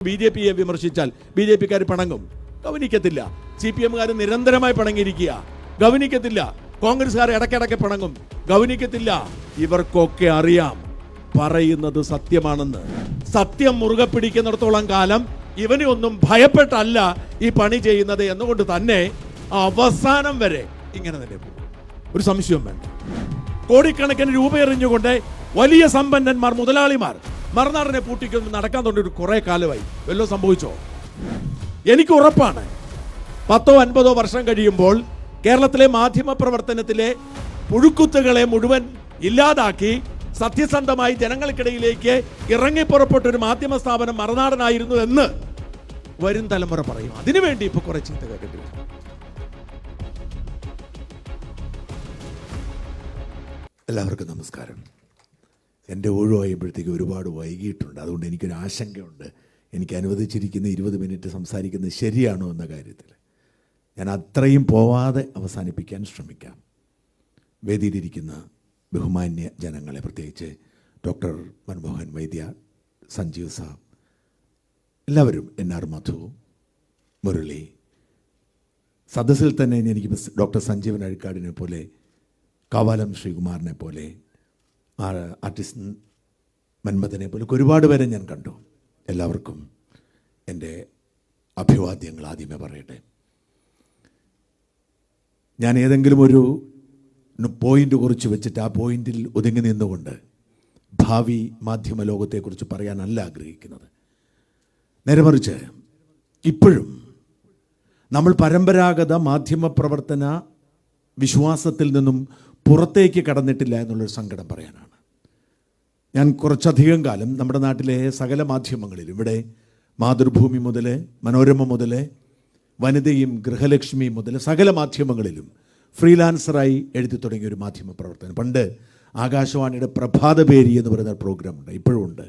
B J പിയെ വിമർശിച്ചാൽ B J പിക്കാർ പണങ്ങും. ഗവനിക്കത്തില്ല. സി പി എമ്മുകാർ നിരന്തരമായി പണങ്ങിയിരിക്കുക. ഗവനിക്കത്തില്ല. കോൺഗ്രസ്സുകാർ ഇടയ്ക്കിടയ്ക്ക് പണങ്ങും. ഗവനിക്കത്തില്ല. ഇവർക്കൊക്കെ അറിയാം. പറയുന്നത് സത്യമാണെന്ന്. സത്യം മുറുകെ പിടിക്കുന്നിടത്തോളം കാലം ഇവനെ ഒന്നും ഭയപ്പെട്ടല്ല ഈ പണി ചെയ്യുന്നത് എന്നുകൊണ്ട് തന്നെ അവസാനം വരെ ഇങ്ങനെ തന്നെ പോകും. ഒരു സംശയം വേണ്ട. കോടിക്കണക്കിന് രൂപ എറിഞ്ഞുകൊണ്ട് വലിയ സമ്പന്നന്മാർ മുതലാളിമാർ മറുനാടിനെ പൂട്ടിക്കൊണ്ട് നടക്കാൻ തുടങ്ങി കുറെ കാലമായി. വല്ലതും സംഭവിച്ചോ? എനിക്ക് ഉറപ്പാണ്. പത്തോ അൻപതോ വർഷം കഴിയുമ്പോൾ കേരളത്തിലെ മാധ്യമ പ്രവർത്തനത്തിലെ പുഴുക്കുത്തുകളെ മുഴുവൻ ഇല്ലാതാക്കി സത്യസന്ധമായി ജനങ്ങൾക്കിടയിലേക്ക് ഇറങ്ങി പുറപ്പെട്ട ഒരു മാധ്യമ സ്ഥാപനം മറുനാടനായിരുന്നു എന്ന് വരും തലമുറ പറയും. അതിനുവേണ്ടി ഇപ്പൊ കുറെ ചീത്ത കേട്ടിട്ടില്ല എല്ലാവർക്കും നമസ്കാരം. എന്റെ ഒഴിവായപ്പോഴത്തേക്ക് ഒരുപാട് വൈകിയിട്ടുണ്ട്. അതുകൊണ്ട് എനിക്കൊരു ആശങ്കയുണ്ട്. എനിക്ക് അനുവദിച്ചിരിക്കുന്ന ഇരുപത് മിനിറ്റ് സംസാരിക്കുന്നത് ശരിയാണോ എന്ന കാര്യത്തിൽ. ഞാൻ അത്രയും പോവാതെ അവസാനിപ്പിക്കാൻ ശ്രമിക്കാം. വേദിയിലിരിക്കുന്ന ബഹുമാന്യ ജനങ്ങളെ പ്രത്യേകിച്ച് ഡോക്ടർ മൻമോഹൻ വൈദ്യ സഞ്ജീവ് സാബ് എല്ലാവരും എൻ ആർ മധു മുരളി. സദസ്സിൽ തന്നെ എനിക്ക് ഡോക്ടർ സഞ്ജീവൻ അഴിക്കാടിനെ പോലെ കവാലം ശ്രീകുമാറിനെ പോലെ ആർട്ടിസ്റ്റ് മന്മഥനെ പോലെ ഒരുപാട് പേരെ ഞാൻ കണ്ടു. എല്ലാവർക്കും എന്റെ അഭിവാദ്യങ്ങൾ ആദ്യമേ പറയട്ടെ. ഞാൻ ഏതെങ്കിലും ഒരു പോയിന്റ് കുറിച്ച് വെച്ചിട്ട് ആ പോയിന്റിൽ ഒതുങ്ങി നിന്നുകൊണ്ട് ഭാവി മാധ്യമ ലോകത്തെക്കുറിച്ച് പറയാനല്ല ആഗ്രഹിക്കുന്നത്. നേരെ മറിച്ച് ഇപ്പോഴും നമ്മൾ പരമ്പരാഗത മാധ്യമ പ്രവർത്തന വിശ്വാസത്തിൽ നിന്നും പുറത്തേക്ക് കടന്നിട്ടില്ല എന്നുള്ളൊരു സങ്കടം പറയാനാണ്. ഞാൻ കുറച്ചധികം കാലം നമ്മുടെ നാട്ടിലെ സകല മാധ്യമങ്ങളിലും ഇവിടെ മാതൃഭൂമി മുതൽ മനോരമ മുതൽ വനിതയും ഗൃഹലക്ഷ്മി മുതൽ സകല മാധ്യമങ്ങളിലും ഫ്രീലാൻസറായി എഴുതി തുടങ്ങിയ ഒരു മാധ്യമ പ്രവർത്തനം. പണ്ട് ആകാശവാണിയുടെ പ്രഭാതപേരി എന്ന് പറയുന്ന പ്രോഗ്രാം ഉണ്ട് ഇപ്പോഴും ഉണ്ട്.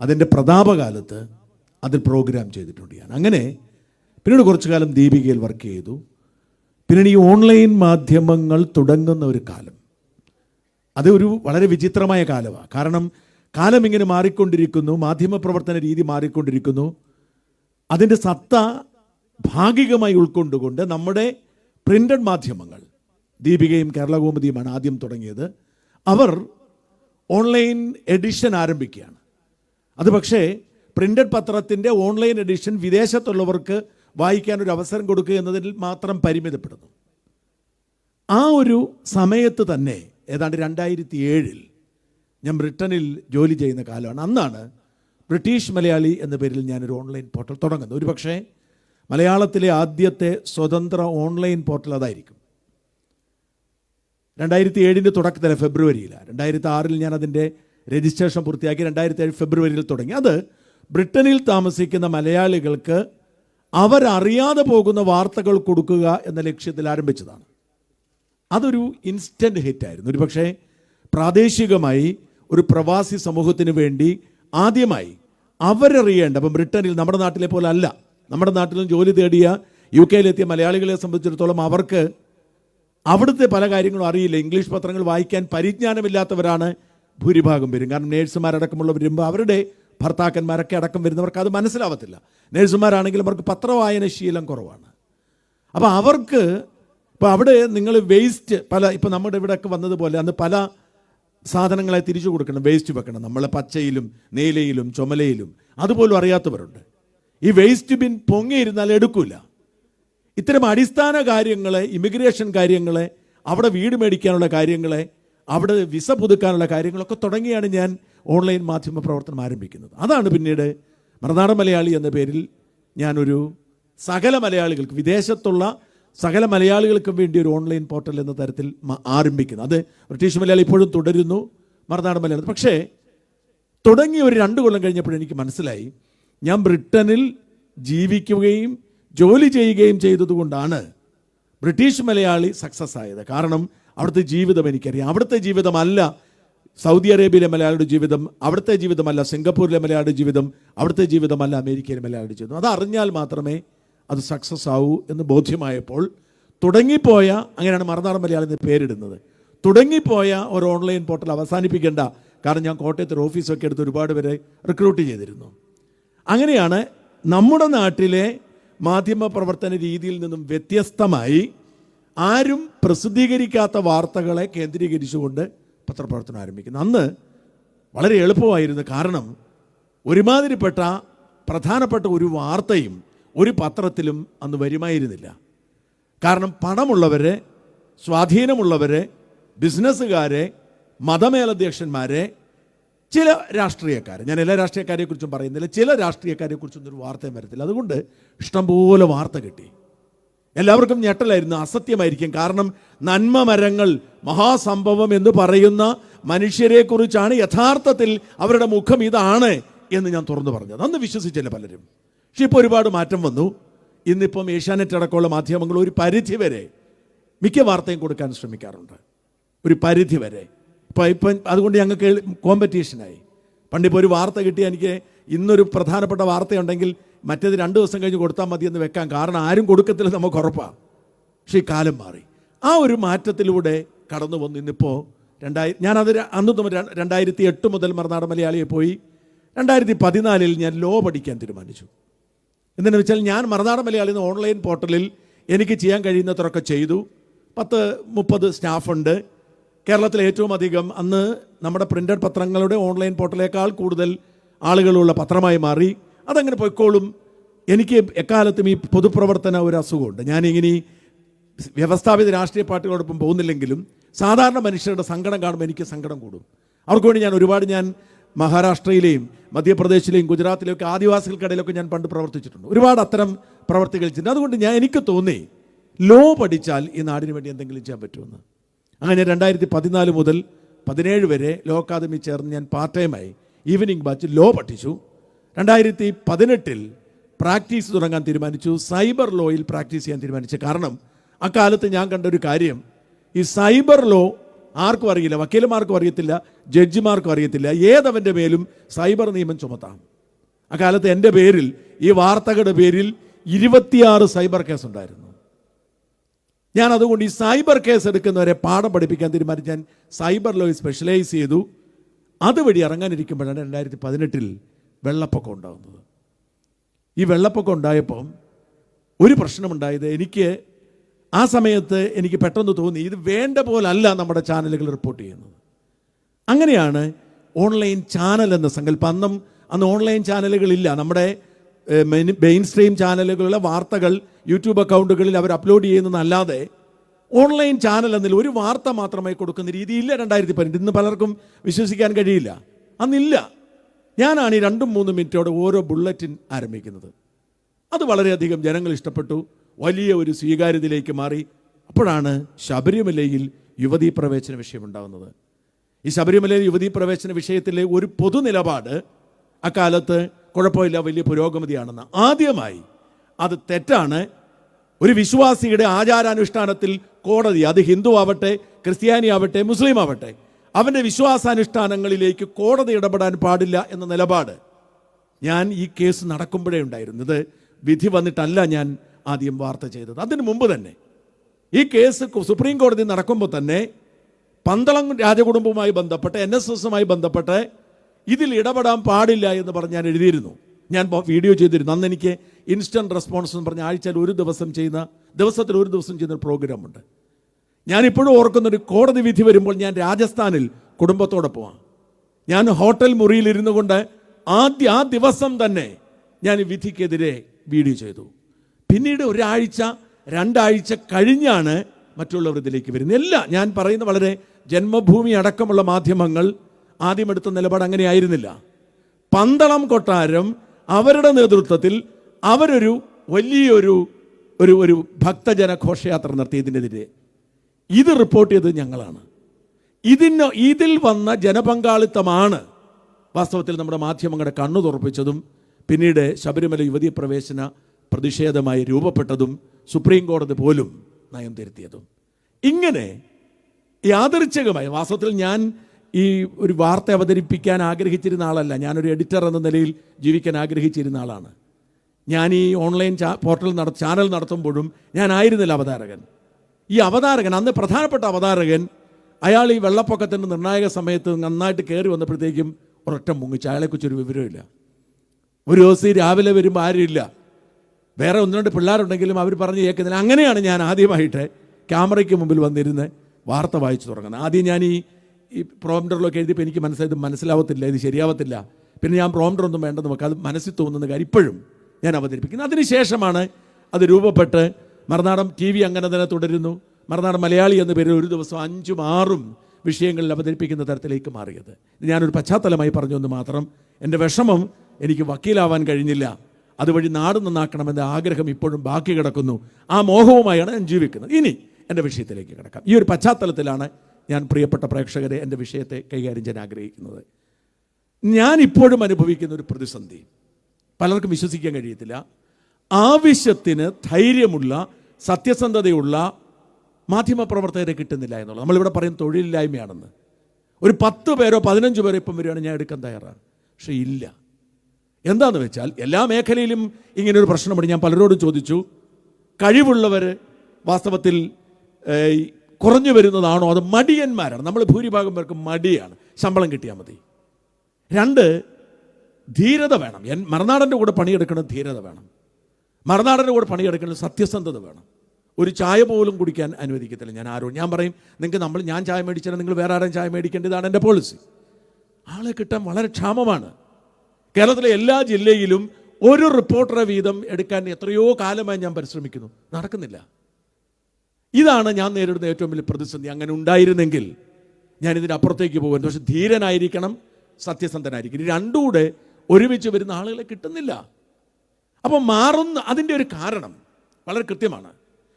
അതിന്റെ പ്രതാപകാലത്ത് അതിൽ പ്രോഗ്രാം ചെയ്തിട്ടുണ്ട് ഞാൻ. അങ്ങനെ പിന്നീട് കുറച്ചു കാലം ദീപികയിൽ വർക്ക് ചെയ്തു. പിന്നീട് ഈ ഓൺലൈൻ മാധ്യമങ്ങൾ തുടങ്ങുന്ന ഒരു കാലം. അത് ഒരു വളരെ വിചിത്രമായ കാലമാണ് കാരണം കാലം ഇങ്ങനെ മാറിക്കൊണ്ടിരിക്കുന്നു മാധ്യമ പ്രവർത്തന രീതി മാറിക്കൊണ്ടിരിക്കുന്നു. അതിന്റെ സത്ത ഭാഗികമായി ഉൾക്കൊണ്ടുകൊണ്ട് നമ്മുടെ പ്രിന്റഡ് മാധ്യമങ്ങൾ ദീപികയും കേരളകോമതിയുമാണ് ആദ്യം തുടങ്ങിയത് അവർ ഓൺലൈൻ എഡിഷൻ ആരംഭിക്കുകയാണ്. അത് പക്ഷേ പ്രിന്റഡ് പത്രത്തിന്റെ ഓൺലൈൻ എഡിഷൻ വിദേശത്തുള്ളവർക്ക് വായിക്കാൻ ഒരു അവസരം കൊടുക്കുക എന്നതിൽ മാത്രം പരിമിതപ്പെടുന്നു. ആ ഒരു സമയത്ത് തന്നെ ഏതാണ്ട് രണ്ടായിരത്തി ഏഴിൽ ഞാൻ ബ്രിട്ടനിൽ ജോലി ചെയ്യുന്ന കാലമാണ്. അന്നാണ് ബ്രിട്ടീഷ് മലയാളി എന്ന പേരിൽ ഞാനൊരു ഓൺലൈൻ പോർട്ടൽ തുടങ്ങുന്നത്. ഒരു പക്ഷേ മലയാളത്തിലെ ആദ്യത്തെ സ്വതന്ത്ര ഓൺലൈൻ പോർട്ടൽ അതായിരിക്കും. രണ്ടായിരത്തി ഏഴിന്റെ തുടക്കത്തിൽ ഫെബ്രുവരിയിലാണ്. രണ്ടായിരത്തി ആറിൽ ഞാൻ അതിന്റെ രജിസ്ട്രേഷൻ പൂർത്തിയാക്കി. രണ്ടായിരത്തി ഏഴ് ഫെബ്രുവരിയിൽ തുടങ്ങി. അത് ബ്രിട്ടനിൽ താമസിക്കുന്ന മലയാളികൾക്ക് അവരറിയാതെ പോകുന്ന വാർത്തകൾ കൊടുക്കുക എന്ന ലക്ഷ്യത്തിൽ ആരംഭിച്ചതാണ്. അതൊരു ഇൻസ്റ്റന്റ് ഹിറ്റായിരുന്നു ഒരു പക്ഷേ പ്രാദേശികമായി ഒരു പ്രവാസി സമൂഹത്തിന് വേണ്ടി ആദ്യമായി അവരറിയേണ്ട അപ്പം ബ്രിട്ടനിൽ നമ്മുടെ നാട്ടിലെ പോലെ അല്ല. നമ്മുടെ നാട്ടിലും ജോലി തേടിയ യു കെയിലെത്തിയ മലയാളികളെ സംബന്ധിച്ചിടത്തോളം അവർക്ക് അവിടുത്തെ പല കാര്യങ്ങളും അറിയില്ല. ഇംഗ്ലീഷ് പത്രങ്ങൾ വായിക്കാൻ പരിജ്ഞാനമില്ലാത്തവരാണ് ഭൂരിഭാഗം പേരും. കാരണം നേഴ്സുമാരടക്കമുള്ളവർ വരുമ്പോൾ അവരുടെ ഭർത്താക്കന്മാരൊക്കെ അടക്കം വരുന്നവർക്ക് അത് മനസ്സിലാവത്തില്ല. നേഴ്സുമാരാണെങ്കിലും അവർക്ക് പത്രവായന ശീലം കുറവാണ്. അപ്പോൾ അവർക്ക് ഇപ്പോൾ അവിടെ നിങ്ങൾ വേസ്റ്റ് പല ഇപ്പോൾ നമ്മുടെ ഇവിടെയൊക്കെ വന്നതുപോലെ അന്ന് പല സാധനങ്ങളെ തിരിച്ചു കൊടുക്കണം വേസ്റ്റ് വെക്കണം. നമ്മളെ പച്ചയിലും നീലയിലും ചുമലയിലും. അതുപോലും അറിയാത്തവരുണ്ട്. ഈ വേസ്റ്റ് ബിൻ പൊങ്ങിയിരുന്നാൽ എടുക്കൂല. ഇത്തരം അടിസ്ഥാന കാര്യങ്ങളെ ഇമിഗ്രേഷൻ കാര്യങ്ങളെ അവിടെ വീട് മേടിക്കാനുള്ള കാര്യങ്ങളെ അവിടെ വിസ പുതുക്കാനുള്ള കാര്യങ്ങളൊക്കെ തുടങ്ങിയാണ് ഞാൻ ഓൺലൈൻ മാധ്യമ പ്രവർത്തനം ആരംഭിക്കുന്നത്. അതാണ് പിന്നീട് മറുനാടൻ മലയാളി എന്ന പേരിൽ ഞാനൊരു സകല മലയാളികൾക്ക് വിദേശത്തുള്ള സകല മലയാളികൾക്കും വേണ്ടി ഒരു ഓൺലൈൻ പോർട്ടൽ എന്ന തരത്തിൽ ആരംഭിക്കുന്നു. അത് ബ്രിട്ടീഷ് മലയാളി ഇപ്പോഴും തുടരുന്നു മറുനാടൻ മലയാളം. പക്ഷേ തുടങ്ങി ഒരു രണ്ട് കൊല്ലം കഴിഞ്ഞപ്പോൾ എനിക്ക് മനസ്സിലായി ഞാൻ ബ്രിട്ടനിൽ ജീവിക്കുകയും ജോലി ചെയ്യുകയും ചെയ്തതുകൊണ്ടാണ് ബ്രിട്ടീഷ് മലയാളി സക്സസ് ആയത്. കാരണം അവിടുത്തെ ജീവിതം എനിക്കറിയാം. അവിടുത്തെ ജീവിതമല്ല സൗദി അറേബ്യയിലെ മലയാളിയുടെ ജീവിതം അവിടുത്തെ ജീവിതമല്ല സിംഗപ്പൂരിലെ മലയാളിയുടെ ജീവിതം അവിടുത്തെ ജീവിതമല്ല അമേരിക്കയിലെ മലയാളിയുടെ ജീവിതം. അത് അറിഞ്ഞാൽ മാത്രമേ അത് സക്സസ് ആവൂ എന്ന് ബോധ്യമായപ്പോൾ തുടങ്ങിപ്പോയ അങ്ങനെയാണ് മറുനാടൻ മലയാളി എന്ന് പേരിടുന്നത്. തുടങ്ങിപ്പോയ ഒരു ഓൺലൈൻ പോർട്ടൽ അവസാനിപ്പിക്കേണ്ട. കാരണം ഞാൻ കോട്ടയത്ത് ഒരു ഓഫീസൊക്കെ എടുത്ത് ഒരുപാട് പേരെ റിക്രൂട്ട് ചെയ്തിരുന്നു. അങ്ങനെയാണ് നമ്മുടെ നാട്ടിലെ മാധ്യമ പ്രവർത്തന രീതിയിൽ നിന്നും വ്യത്യസ്തമായി ആരും പ്രസിദ്ധീകരിക്കാത്ത വാർത്തകളെ കേന്ദ്രീകരിച്ചുകൊണ്ട് പത്രപ്രവർത്തനം ആരംഭിക്കുന്നു അന്ന് വളരെ എളുപ്പമായിരുന്നു കാരണം ഒരുമാതിരിപ്പെട്ട പ്രധാനപ്പെട്ട ഒരു വാർത്തയും ഒരു പത്രത്തിലും അന്ന് വരുമായിരുന്നില്ല. കാരണം പണമുള്ളവരെ സ്വാധീനമുള്ളവരെ ബിസിനസ്സുകാരെ മതമേലധ്യക്ഷന്മാരെ ചില രാഷ്ട്രീയക്കാരെ ഞാൻ എല്ലാ രാഷ്ട്രീയക്കാരെക്കുറിച്ചും പറയുന്നില്ല ചില രാഷ്ട്രീയക്കാരെക്കുറിച്ചൊന്നും ഒരു വാർത്തയും വരത്തില്ല. അതുകൊണ്ട് ഇഷ്ടംപോലെ വാർത്ത കിട്ടി. എല്ലാവർക്കും ഞെട്ടലായിരുന്നു അസത്യമായിരിക്കും. കാരണം നന്മ മരങ്ങൾ മഹാസംഭവം എന്ന് പറയുന്ന മനുഷ്യരെക്കുറിച്ചാണ് യഥാർത്ഥത്തിൽ അവരുടെ മുഖം ഇതാണ് എന്ന് ഞാൻ തുറന്നു പറഞ്ഞത്. അന്ന് വിശ്വസിച്ചില്ല പലരും. പക്ഷെ ഇപ്പോൾ ഒരുപാട് മാറ്റം വന്നു. ഇന്നിപ്പം ഏഷ്യാനെറ്റ് അടക്കമുള്ള മാധ്യമങ്ങൾ ഒരു പരിധി വരെ മിക്ക വാർത്തയും കൊടുക്കാൻ ശ്രമിക്കാറുണ്ട്. ഒരു പരിധി വരെ ഇപ്പം ഇപ്പം അതുകൊണ്ട് ഞങ്ങൾക്ക് കോമ്പറ്റീഷനായി പണ്ടിപ്പോൾ ഒരു വാർത്ത കിട്ടി എനിക്ക് ഇന്നൊരു പ്രധാനപ്പെട്ട വാർത്തയുണ്ടെങ്കിൽ മറ്റേത് രണ്ട് ദിവസം കഴിഞ്ഞ് കൊടുത്താൽ മതി എന്ന് വെക്കാൻ കാരണം ആരും കൊടുക്കത്തില്ല നമുക്ക് ഉറപ്പാണ് പക്ഷേ ഈ കാലം മാറി. ആ ഒരു മാറ്റത്തിലൂടെ കടന്നു വന്നു ഇന്നിപ്പോൾ രണ്ടായി ഞാനത് അന്ന് രണ്ടായിരത്തി എട്ട് മുതൽ മറുനാട് മലയാളിയെ പോയി രണ്ടായിരത്തി പതിനാലിൽ ഞാൻ ലോ പഠിക്കാൻ തീരുമാനിച്ചു. എന്തെന്ന് വെച്ചാൽ ഞാൻ മറുനാടൻ മലയാളി എന്ന ഓൺലൈൻ പോർട്ടലിൽ എനിക്ക് ചെയ്യാൻ കഴിയുന്നത്രയൊക്കെ ചെയ്തു. പത്ത് മുപ്പത് സ്റ്റാഫുണ്ട്. കേരളത്തിൽ ഏറ്റവും അധികം അന്ന് നമ്മുടെ പ്രിന്റഡ് പത്രങ്ങളുടെ ഓൺലൈൻ പോർട്ടലേക്കാൾ കൂടുതൽ ആളുകളുള്ള പത്രമായി മാറി. അതങ്ങനെ പോയിക്കോളും. എനിക്ക് എക്കാലത്തും ഈ പൊതുപ്രവർത്തന ഒരു അസുഖമുണ്ട്. ഞാനിങ്ങനെ വ്യവസ്ഥാപിത രാഷ്ട്രീയ പാർട്ടികളോടൊപ്പം പോകുന്നില്ലെങ്കിലും സാധാരണ മനുഷ്യരുടെ സങ്കടം കാണുമ്പോൾ എനിക്ക് സങ്കടം കൂടും. അവർക്ക് വേണ്ടി ഞാൻ ഒരുപാട് ഞാൻ മഹാരാഷ്ട്രയിലെയും മധ്യപ്രദേശിലെയും ഗുജറാത്തിലെയും ഒക്കെ ആദിവാസികൾക്കിടയിലൊക്കെ ഞാൻ പണ്ട് പ്രവർത്തിച്ചിട്ടുണ്ട്. ഒരുപാട് അത്തരം പ്രവർത്തികൾ ചെയ്തിട്ടുണ്ട്. അതുകൊണ്ട് ഞാൻ എനിക്ക് തോന്നി ലോ പഠിച്ചാൽ ഈ നാടിന് വേണ്ടി എന്തെങ്കിലും ചെയ്യാൻ പറ്റുമെന്ന്. അങ്ങനെ രണ്ടായിരത്തി പതിനാല് മുതൽ പതിനേഴ് വരെ ലോ അക്കാദമി ചേർന്ന് ഞാൻ പാർട്ട് ടൈമായി ഈവനിങ് ബാച്ച് ലോ പഠിച്ചു. രണ്ടായിരത്തി പതിനെട്ടിൽ പ്രാക്ടീസ് തുടങ്ങാൻ തീരുമാനിച്ചു. സൈബർ ലോയിൽ പ്രാക്ടീസ് ചെയ്യാൻ തീരുമാനിച്ചു. കാരണം അക്കാലത്ത് ഞാൻ കണ്ട ഒരു കാര്യം ഈ സൈബർ ലോ ആർക്കും അറിയില്ല വക്കീലന്മാർക്കും അറിയത്തില്ല ജഡ്ജിമാർക്കും അറിയത്തില്ല. ഏതവന്റെ മേലും സൈബർ നിയമം ചുമത്താം. അക്കാലത്ത് എന്റെ പേരിൽ ഈ വാർത്തകളുടെ പേരിൽ ഇരുപത്തിയാറ് സൈബർ കേസ് ഉണ്ടായിരുന്നു ഞാൻ അതുകൊണ്ട് ഈ സൈബർ കേസ് എടുക്കുന്നവരെ പാഠം പഠിപ്പിക്കാൻ തീരുമാനിച്ച് ഞാൻ സൈബർ ലോയിൽ സ്പെഷ്യലൈസ് ചെയ്തു. അതുവഴി ഇറങ്ങാനിരിക്കുമ്പോഴാണ് രണ്ടായിരത്തി പതിനെട്ടിൽ വെള്ളപ്പൊക്കം ഉണ്ടാകുന്നത്. ഈ വെള്ളപ്പൊക്കം ഉണ്ടായപ്പം ഒരു പ്രശ്നമുണ്ടായത് എനിക്ക് ആ സമയത്ത് എനിക്ക് പെട്ടെന്ന് തോന്നി ഇത് വേണ്ട പോലല്ല നമ്മുടെ ചാനലുകൾ റിപ്പോർട്ട് ചെയ്യുന്നത്. അങ്ങനെയാണ് ഓൺലൈൻ ചാനൽ എന്ന സങ്കല്പം. അന്നും അന്ന് ഓൺലൈൻ ചാനലുകളില്ല. നമ്മുടെ മെയിൻ സ്ട്രീം ചാനലുകളിലെ വാർത്തകൾ യൂട്യൂബ് അക്കൗണ്ടുകളിൽ അവർ അപ്ലോഡ് ചെയ്യുന്നതല്ലാതെ ഓൺലൈൻ ചാനൽ എന്നതിൽ ഒരു വാർത്ത മാത്രമേ കൊടുക്കുന്ന രീതിയില്ല രണ്ടായിരത്തി പതിനെട്ട് ഇന്ന് പലർക്കും വിശ്വസിക്കാൻ കഴിയില്ല. അന്നില്ല. ഞാനാണ് ഈ രണ്ടും മൂന്നും മിനിറ്റോടെ ഓരോ ബുള്ളറ്റിൻ ആരംഭിക്കുന്നത്. അത് വളരെയധികം ജനങ്ങൾ ഇഷ്ടപ്പെട്ടു. വലിയ ഒരു സ്വീകാര്യതയിലേക്ക് മാറി. അപ്പോഴാണ് ശബരിമലയിൽ യുവതീ പ്രവേശന വിഷയം ഉണ്ടാകുന്നത്. ഈ ശബരിമലയിൽ യുവതീ പ്രവേശന വിഷയത്തിലെ ഒരു പൊതു നിലപാട് അക്കാലത്ത് കുഴപ്പമില്ല വലിയ പുരോഗമതിയാണെന്ന്. ആദ്യമായി അത് തെറ്റാണ്. ഒരു വിശ്വാസിയുടെ ആചാരാനുഷ്ഠാനത്തിൽ കോടതി അത് ഹിന്ദു ആവട്ടെ ക്രിസ്ത്യാനി ആവട്ടെ മുസ്ലിം ആവട്ടെ അവന്റെ വിശ്വാസാനുഷ്ഠാനങ്ങളിലേക്ക് കോടതി ഇടപെടാൻ പാടില്ല എന്ന നിലപാട് ഞാൻ ഈ കേസ് നടക്കുമ്പോഴേ ഉണ്ടായിരുന്നു. ഇത് വിധി വന്നിട്ടല്ല ഞാൻ ആദ്യം വാർത്ത ചെയ്തത്. അതിനു മുമ്പ് തന്നെ ഈ കേസ് സുപ്രീം കോടതി നടക്കുമ്പോൾ തന്നെ പന്തളം രാജകുടുംബവുമായി ബന്ധപ്പെട്ട് എൻ എസ് എസുമായി ബന്ധപ്പെട്ട് ഇതിൽ ഇടപെടാൻ പാടില്ല എന്ന് പറഞ്ഞ് ഞാൻ എഴുതിയിരുന്നു. ഞാൻ വീഡിയോ ചെയ്തിരുന്നു. അന്ന് എനിക്ക് ഇൻസ്റ്റന്റ് റെസ്പോൺസ് എന്ന് പറഞ്ഞ ആഴ്ചയിൽ ഒരു ദിവസം ചെയ്യുന്ന ദിവസത്തിൽ ഒരു ദിവസം ചെയ്യുന്ന ഒരു പ്രോഗ്രാമുണ്ട് ഞാൻ ഇപ്പോഴും ഓർക്കുന്ന ഒരു കോടതി വിധി വരുമ്പോൾ ഞാൻ രാജസ്ഥാനിൽ കുടുംബത്തോടൊപ്പമാണ് ഞാൻ ഹോട്ടൽ മുറിയിൽ ഇരുന്നു കൊണ്ട് ആദ്യ ആ ദിവസം തന്നെ ഞാൻ വിധിക്കെതിരെ വീഡിയോ ചെയ്തു. പിന്നീട് ഒരാഴ്ച രണ്ടാഴ്ച കഴിഞ്ഞാണ് മറ്റുള്ളവർ ഇതിലേക്ക് വരുന്നത്. എല്ലാം ഞാൻ പറയുന്ന വളരെ ജന്മഭൂമി അടക്കമുള്ള മാധ്യമങ്ങൾ ആദ്യം എടുത്ത നിലപാട് അങ്ങനെ ആയിരുന്നില്ല പന്തളം കൊട്ടാരം അവരുടെ നേതൃത്വത്തിൽ അവരൊരു വലിയൊരു ഒരു ഒരു ഭക്തജന ഘോഷയാത്ര നടത്തിയതിനെതിരെ. ഇത് റിപ്പോർട്ട് ചെയ്തത് ഞങ്ങളാണ്. ഇതിന് ഇതിൽ വന്ന ജനപങ്കാളിത്തമാണ് വാസ്തവത്തിൽ നമ്മുടെ മാധ്യമങ്ങളുടെ കണ്ണു തുറപ്പിച്ചതും പിന്നീട് ശബരിമല യുവതി പ്രവേശന പ്രതിഷേധമായി രൂപപ്പെട്ടതും സുപ്രീം കോടതി പോലും നയം തിരുത്തിയതും. ഇങ്ങനെ യാദൃച്ഛികമായി വാസ്തവത്തിൽ ഞാൻ ഈ ഒരു വാർത്ത അവതരിപ്പിക്കാൻ ആഗ്രഹിച്ചിരുന്ന ആളല്ല. ഞാനൊരു എഡിറ്റർ എന്ന നിലയിൽ ജീവിക്കാൻ ആഗ്രഹിച്ചിരുന്ന ആളാണ്. ഞാൻ ഈ ഓൺലൈൻ പോർട്ടൽ നട ചാനൽ നടത്തുമ്പോഴും ഞാൻ ആയിരുന്നില്ല അവതാരകൻ. ഈ അവതാരകൻ അന്ന് പ്രധാനപ്പെട്ട അവതാരകൻ അയാൾ ഈ വെള്ളപ്പൊക്കത്തിന്റെ നിർണായക സമയത്ത് നന്നായിട്ട് കയറി വന്നപ്പോഴത്തേക്കും ഒരൊറ്റ മുങ്ങിച്ച് അയാളെക്കുറിച്ചൊരു വിവരമില്ല ഒരു ദിവസം രാവിലെ വരുമ്പോൾ ആരുമില്ല. വേറെ ഒന്ന് രണ്ട് പിള്ളേരുണ്ടെങ്കിലും അവർ പറഞ്ഞ് കേൾക്കുന്നില്ല. അങ്ങനെയാണ് ഞാൻ ആദ്യമായിട്ട് ക്യാമറയ്ക്ക് മുമ്പിൽ വന്നിരുന്ന് വാർത്ത വായിച്ചു തുടങ്ങുന്നത്. ആദ്യം ഞാൻ ഈ ഈ പ്രോംഡറിലൊക്കെ എഴുതിയപ്പോൾ എനിക്ക് മനസ്സിലായത് മനസ്സിലാവത്തില്ല ഇത് ശരിയാവത്തില്ല. പിന്നെ ഞാൻ പ്രോംഡറൊന്നും വേണ്ടെന്ന് നമുക്ക് അത് മനസ്സിൽ തോന്നുന്ന കാര്യം ഇപ്പോഴും ഞാൻ അവതരിപ്പിക്കുന്നത് അതിനുശേഷമാണ് അത് രൂപപ്പെട്ട് മറുനാടൻ ടി വി അങ്ങനെ തന്നെ തുടരുന്നു. മറുനാടൻ മലയാളി എന്ന പേരിൽ ഒരു ദിവസം അഞ്ചും ആറും വിഷയങ്ങളിൽ അവതരിപ്പിക്കുന്ന തരത്തിലേക്ക് മാറിയത്. ഞാനൊരു പശ്ചാത്തലമായി പറഞ്ഞു എന്ന് മാത്രം എന്റെ വിഷമം എനിക്ക് വക്കീലാവാൻ കഴിഞ്ഞില്ല. അതുവഴി നാട് നന്നാക്കണമെന്ന ആഗ്രഹം ഇപ്പോഴും ബാക്കി കിടക്കുന്നു. ആ മോഹവുമായാണ് ഞാൻ ജീവിക്കുന്നത്. ഇനി എന്റെ വിഷയത്തിലേക്ക് കിടക്കാം. ഈ ഒരു പശ്ചാത്തലത്തിലാണ് ഞാൻ പ്രിയപ്പെട്ട പ്രേക്ഷകരെ എന്റെ വിഷയത്തെ കൈകാര്യം ചെയ്യാൻ ആഗ്രഹിക്കുന്നത്. ഞാൻ ഇപ്പോഴും അനുഭവിക്കുന്ന ഒരു പ്രതിസന്ധി. പലർക്കും വിശ്വസിക്കാൻ കഴിയത്തില്ല. ആവശ്യത്തിന് ധൈര്യമുള്ള സത്യസന്ധതയുള്ള മാധ്യമപ്രവർത്തകരെ കിട്ടുന്നില്ല എന്നുള്ളത്. നമ്മളിവിടെ പറയും തൊഴിലില്ലായ്മയാണെന്ന്. ഒരു പത്ത് പേരോ പതിനഞ്ച് പേരോ ഇപ്പം വരികയാണ് ഞാൻ എടുക്കാൻ തയ്യാറാണ്. പക്ഷേ ഇല്ല. എന്താണെന്ന് വെച്ചാൽ എല്ലാ മേഖലയിലും ഇങ്ങനെ ഒരു പ്രശ്നമുണ്ട്. ഞാൻ പലരോടും ചോദിച്ചു കഴിവുള്ളവർ വാസ്തവത്തിൽ കുറഞ്ഞു വരുന്നതാണോ? അത് മടിയന്മാരാണ്. നമ്മൾ ഭൂരിഭാഗം പേർക്ക് മടിയാണ്. ശമ്പളം കിട്ടിയാൽ മതി. രണ്ട് ധീരത വേണം. എൻ മറുനാടന്റെ കൂടെ പണിയെടുക്കണം ധീരത വേണം. മറുനാടന്റെ കൂടെ പണിയെടുക്കണം സത്യസന്ധത വേണം. ഒരു ചായ പോലും കുടിക്കാൻ അനുവദിക്കത്തില്ല. ഞാൻ ആരോ ഞാൻ പറയും നിങ്ങൾക്ക് നമ്മൾ ഞാൻ ചായ മേടിച്ചാൽ നിങ്ങൾ വേറെ ആരും ചായ മേടിക്കേണ്ടതാണ് എന്റെ പോളിസി ആളെ കിട്ടാൻ വളരെ ക്ഷാമമാണ്. കേരളത്തിലെ എല്ലാ ജില്ലയിലും ഒരു റിപ്പോർട്ടറെ വീതം എടുക്കാൻ എത്രയോ കാലമായി ഞാൻ പരിശ്രമിക്കുന്നു. നടക്കുന്നില്ല. ഇതാണ് ഞാൻ നേരിടുന്ന ഏറ്റവും വലിയ പ്രതിസന്ധി. അങ്ങനെ ഉണ്ടായിരുന്നെങ്കിൽ ഞാൻ ഇതിനപ്പുറത്തേക്ക് പോകുന്നു പക്ഷെ ധീരനായിരിക്കണം സത്യസന്ധനായിരിക്കണം ഈ രണ്ടുകൂടെ ഒരുമിച്ച് വരുന്ന ആളുകളെ കിട്ടുന്നില്ല. അപ്പം മാറുന്ന അതിന്റെ ഒരു കാരണം വളരെ കൃത്യമാണ്.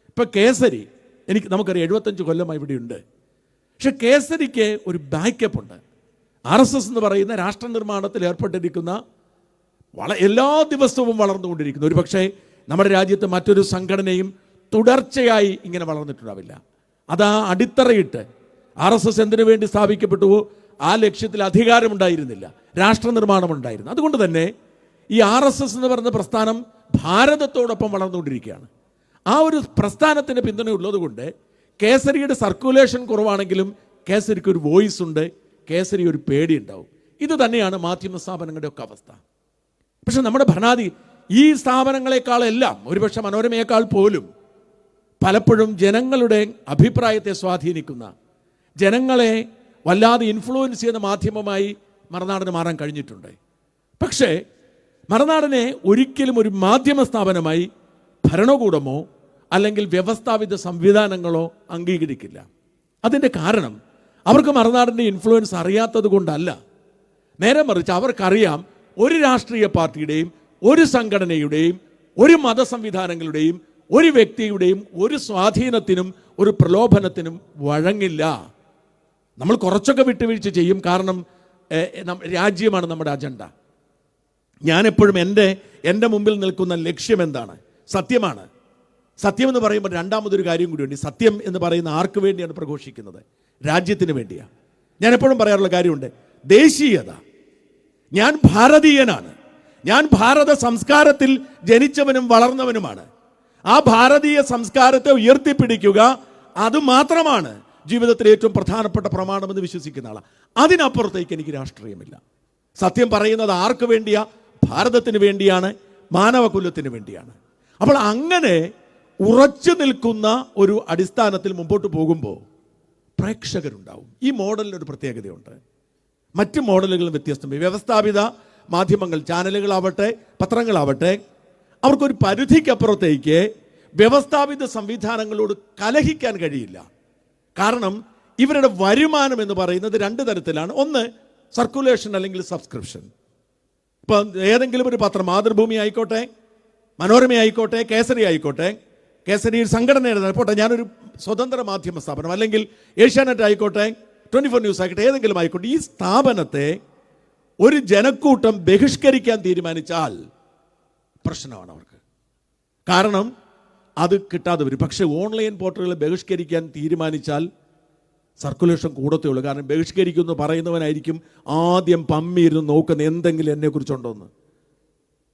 ഇപ്പം കേസരി എനിക്ക് നമുക്കറിയാം എഴുപത്തഞ്ച് കൊല്ലമായി ഇവിടെയുണ്ട് പക്ഷെ കേസരിക്ക് ഒരു ബാക്കപ്പ് ഉണ്ട്. ആർ എസ് എസ് എന്ന് പറയുന്ന രാഷ്ട്ര നിർമ്മാണത്തിൽ ഏർപ്പെട്ടിരിക്കുന്ന വള എല്ലാ ദിവസവും വളർന്നുകൊണ്ടിരിക്കുന്നു. ഒരു പക്ഷേ നമ്മുടെ രാജ്യത്ത് മറ്റൊരു സംഘടനയും തുടർച്ചയായി ഇങ്ങനെ വളർന്നിട്ടുണ്ടാവില്ല. അത് ആ അടിത്തറയിട്ട് ആർ എസ് എസ് എന്തിനു വേണ്ടി സ്ഥാപിക്കപ്പെട്ടുവോ ആ ലക്ഷ്യത്തിൽ അധികാരമുണ്ടായിരുന്നില്ല. രാഷ്ട്ര നിർമ്മാണം ഉണ്ടായിരുന്നു അതുകൊണ്ട് തന്നെ ഈ ആർ എസ് എസ് എന്ന് പറയുന്ന പ്രസ്ഥാനം ഭാരതത്തോടൊപ്പം വളർന്നുകൊണ്ടിരിക്കുകയാണ്. ആ ഒരു പ്രസ്ഥാനത്തിന് പിന്തുണയുള്ളത് കൊണ്ട് കേസരിയുടെ സർക്കുലേഷൻ കുറവാണെങ്കിലും കേസരിക്ക് ഒരു വോയിസ് ഉണ്ട്. കേസരി ഒരു പേടി ഉണ്ടാവും ഇത് തന്നെയാണ് മാധ്യമ സ്ഥാപനങ്ങളുടെ ഒക്കെ അവസ്ഥ. പക്ഷെ നമ്മുടെ ഭരണാധി ഈ സ്ഥാപനങ്ങളെക്കാളെല്ലാം ഒരുപക്ഷെ മനോരമയേക്കാൾ പോലും പലപ്പോഴും ജനങ്ങളുടെ അഭിപ്രായത്തെ സ്വാധീനിക്കുന്ന ജനങ്ങളെ വല്ലാതെ ഇൻഫ്ലുവൻസ് ചെയ്യുന്ന മാധ്യമമായി മറനാടന് മാറാൻ കഴിഞ്ഞിട്ടുണ്ട്. പക്ഷേ മറനാടനെ ഒരിക്കലും ഒരു മാധ്യമ സ്ഥാപനമായി ഭരണകൂടമോ അല്ലെങ്കിൽ വ്യവസ്ഥാപിത സംവിധാനങ്ങളോ അംഗീകരിക്കില്ല. അതിന്റെ കാരണം അവർക്ക് മറുനാടിന്റെ ഇൻഫ്ലുവൻസ് അറിയാത്തത് കൊണ്ടല്ല. നേരെ മറിച്ച് അവർക്കറിയാം ഒരു രാഷ്ട്രീയ പാർട്ടിയുടെയും ഒരു സംഘടനയുടെയും ഒരു മതസംവിധാനങ്ങളുടെയും ഒരു വ്യക്തിയുടെയും ഒരു സ്വാധീനത്തിനും ഒരു പ്രലോഭനത്തിനും വഴങ്ങില്ല. നമ്മൾ കുറച്ചൊക്കെ വിട്ടുവീഴ്ച ചെയ്യും കാരണം രാജ്യമാണ് നമ്മുടെ അജണ്ട. ഞാനെപ്പോഴും എന്റെ എന്റെ മുമ്പിൽ നിൽക്കുന്ന ലക്ഷ്യം എന്താണ്? സത്യമാണ്. സത്യം എന്ന് പറയുമ്പോൾ രണ്ടാമതൊരു കാര്യം കൂടിയുണ്ട്. സത്യം എന്ന് പറയുന്ന ആർക്ക് വേണ്ടിയാണ് പ്രഘോഷിക്കുന്നത്? രാജ്യത്തിന് വേണ്ടിയാണ് ഞാൻ എപ്പോഴും പറയാറുള്ള കാര്യമുണ്ട് ദേശീയത. ഞാൻ ഭാരതീയനാണ്. ഞാൻ ഭാരത സംസ്കാരത്തിൽ ജനിച്ചവനും വളർന്നവനുമാണ്. ആ ഭാരതീയ സംസ്കാരത്തെ ഉയർത്തിപ്പിടിക്കുക അത് മാത്രമാണ് ജീവിതത്തിലെ ഏറ്റവും പ്രധാനപ്പെട്ട പ്രമാണമെന്ന് വിശ്വസിക്കുന്ന ആളാണ് അതിനപ്പുറത്തേക്ക് എനിക്ക് രാഷ്ട്രീയമില്ല. സത്യം പറയുന്നത് ആർക്ക് വേണ്ടിയാ? ഭാരതത്തിന് വേണ്ടിയാണ് മാനവകുലത്തിന് വേണ്ടിയാണ്. അപ്പോൾ അങ്ങനെ ഉറച്ചു നിൽക്കുന്ന ഒരു അടിസ്ഥാനത്തിൽ മുമ്പോട്ട് പോകുമ്പോൾ പ്രേക്ഷകരുണ്ടാവും. ഈ മോഡലിന് ഒരു പ്രത്യേകതയുണ്ട്. മറ്റ് മോഡലുകളും വ്യത്യസ്തമായി വ്യവസ്ഥാപിത മാധ്യമങ്ങൾ ചാനലുകളാവട്ടെ പത്രങ്ങളാവട്ടെ അവർക്കൊരു പരിധിക്കപ്പുറത്തേക്ക് വ്യവസ്ഥാപിത സംവിധാനങ്ങളോട് കലഹിക്കാൻ കഴിയില്ല. കാരണം ഇവരുടെ വരുമാനം എന്ന് പറയുന്നത് രണ്ട് തരത്തിലാണ്. ഒന്ന് സർക്കുലേഷൻ അല്ലെങ്കിൽ സബ്സ്ക്രിപ്ഷൻ. ഇപ്പം ഏതെങ്കിലും ഒരു പത്രം മാതൃഭൂമി ആയിക്കോട്ടെ മനോരമ ആയിക്കോട്ടെ കേസരി ആയിക്കോട്ടെ കേസരി ഒരു സംഘടനയുടെ പോട്ടെ ഞാനൊരു സ്വതന്ത്ര മാധ്യമ സ്ഥാപനം അല്ലെങ്കിൽ ഏഷ്യാനെറ്റ് ആയിക്കോട്ടെ ട്വന്റി ഫോർ ന്യൂസ് ആയിക്കോട്ടെ ഏതെങ്കിലും ആയിക്കോട്ടെ ഈ സ്ഥാപനത്തെ ഒരു ജനക്കൂട്ടം ബഹിഷ്കരിക്കാൻ തീരുമാനിച്ചാൽ പ്രശ്നമാണ് അവർക്ക്. കാരണം അത് കിട്ടാതെ വരും. പക്ഷേ ഓൺലൈൻ പോർട്ടലുകളെ ബഹിഷ്കരിക്കാൻ തീരുമാനിച്ചാൽ സർക്കുലേഷൻ കൂടത്തേ ഉള്ളൂ. കാരണം ബഹിഷ്കരിക്കുമെന്ന് പറയുന്നവനായിരിക്കും ആദ്യം പമ്മിയിരുന്ന് നോക്കുന്ന എന്തെങ്കിലും എന്നെക്കുറിച്ചുണ്ടോന്ന്.